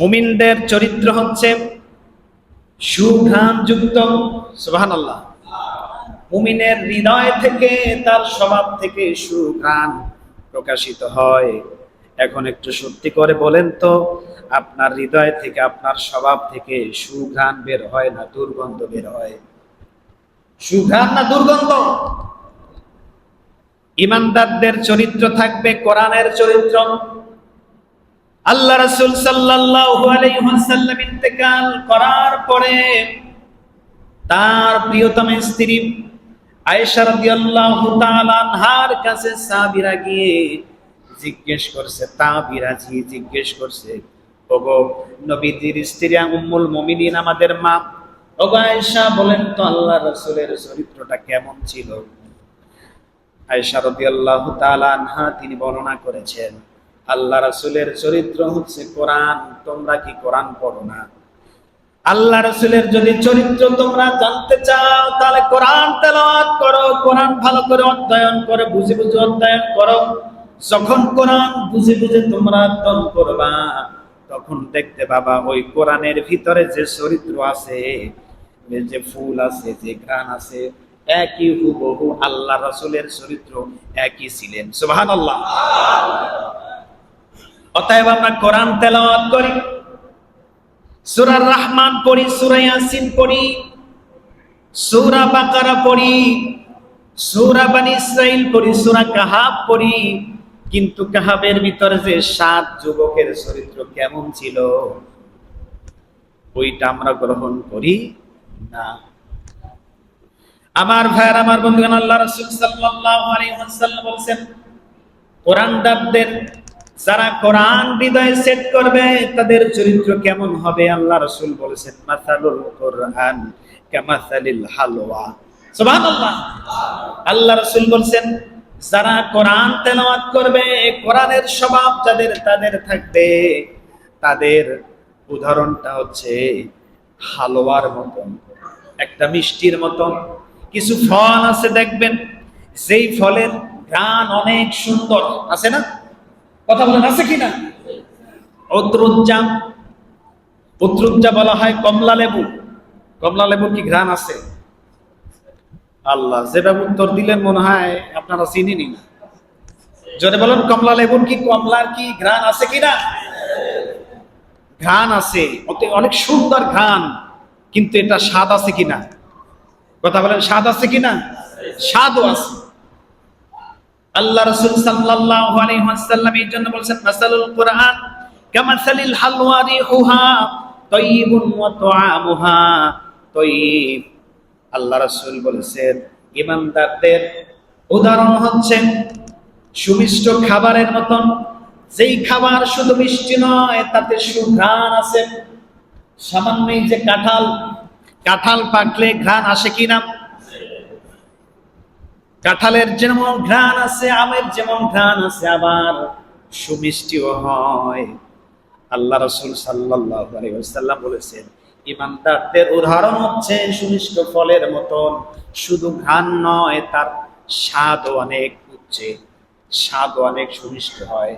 মুমিনদের চরিত্র হচ্ছে সুঘ্রাণ যুক্ত সুবাহান আল্লাহ মুমিনের হৃদয় থেকে তার স্বভাব থেকে সুঘ্রাণ প্রকাশিত হয়। এখন একটু সত্যি করে বলেন তো, আপনার হৃদয় থেকে, আপনার স্বভাব থেকে সুঘ্রাণ বের হয় না দুর্গন্ধ বের হয়? সুঘ্রাণ না দুর্গন্ধ? ইমানদারদের চরিত্র থাকবে, কোরআনের চরিত্র। আল্লাহ রাসূল সাল্লাল্লাহু ইন্তেকাল করার পরে তার প্রিয়তম স্ত্রী আয়েশা বলেন, তো আল্লাহ রাসূলের চরিত্রটা কেমন ছিল? আয়েশা আনহা তিনি বর্ণনা করেছেন আল্লাহ রাসূলের চরিত্র হচ্ছে কোরআন, তোমরা কি কোরআন পড়ো না? আল্লাহ রসুলের যদি চরিত্র তোমরা জানতে চাও, তাহলে কোরআন তেলাওয়াত করো, কোরআন ভালো করে অধ্যয়ন করে, বুঝে বুঝে অধ্যয়ন করো। যখন কোরআন বুঝে বুঝে তোমরা অধ্যয়ন করবা, তখন দেখতে বাবা ওই কোরআনের ভিতরে যে চরিত্র আছে যে ফুল আছে, যে গান আছে, একই হুবহু আল্লাহ রাসূলের চরিত্র একই ছিলেন। সুবহানাল্লাহ। অতএব আমরা কোরআন তেলাওয়াত করি। সূরা রহমান পড়ি, সূরা ইয়াসিন পড়ি, সূরা বাকারা পড়ি, সূরা বনি ইসরাইল পড়ি, সূরা কাহাব পড়ি। কিন্তু কাহাবের ভিতরে যে সাত যুবকের চরিত্র কেমন ছিল, ওইটা আমরা গ্রহণ করি না। আমার ভাইয়ের, আমার বন্ধুগণ, আল্লাহ রাসূল সাল্লাল্লাহু আলাইহি ওয়াসাল্লাম বলেন কোরআনদারদের যারা কোরআন হৃদয়ে সেট করবে, তাদের চরিত্র কেমন হবে? আল্লাহ রসুল বলেছেন, মাসালুল কোরআন কামাসালিল হালওয়া। সুবহানাল্লাহ। আল্লাহ রসুল বলেন যারা কোরআন তেলাওয়াত করবে, কোরআনের স্বভাব যাদের তাদের থাকবে। তাদের উদাহরণটা হচ্ছে হালুয়ার মতন, একটা মিষ্টির মতন। কিছু ফল আছে দেখবেন, যেই ফলের ঘ্রাণ অনেক সুন্দর, আছে না? কথা বলেন, আছে কিনা অদ্রুজ্জা অদ্রুজ্জা বলা হয় কমলা লেবু। কমলা লেবুর কি ঘ্রাণ আছে? আল্লাহ যেটা উত্তর দিলেন মনে হয় আপনারা চিনিনি না। যদি বলেন, কমলা লেবুর কি কমলার কি ঘ্রাণ আছে কিনা ঘ্রাণ আছে অনেক সুন্দর ঘ্রাণ, কিন্তু এটা স্বাদ আছে কিনা কথা বলেন, স্বাদ আছে কিনা স্বাদও আছে। আল্লাহ রাসূল সাল্লাল্লাহু আলাইহি ওয়াসাল্লাম এই জন্য বলেছেন, মাসালুল কোরআন কামাসালিল হালওয়া রিহুহা তাইয়িবুন ওয়া তুআমুহা। তাইয়িব আল্লাহ রাসূল বলেছেন, ইমানদারদের উদাহরণ হচ্ছে সুমিষ্ট খাবারের মতন। যেই খাবার শুধু মিষ্টি নয়, তাতে সুঘ্রাণ আছে। সামান্য যে কাঁঠাল কাঁঠাল পাকলে ঘ্রাণ আসে কিনা কাঁঠালের যেমন ঘ্রাণ আছে, আমের যেমন ঘ্রাণ আছে, আবার সুমিষ্টিও হয়। আল্লাহ রসুল সাল্লাহ বলেছেন ইমানদারদের উদাহরণ হচ্ছে সুমিষ্ট ফলের মতন। শুধু ঘ্রাণ নয়, তার স্বাদ অনেক উচ্চে। স্বাদ অনেক সুমিষ্ট হয়।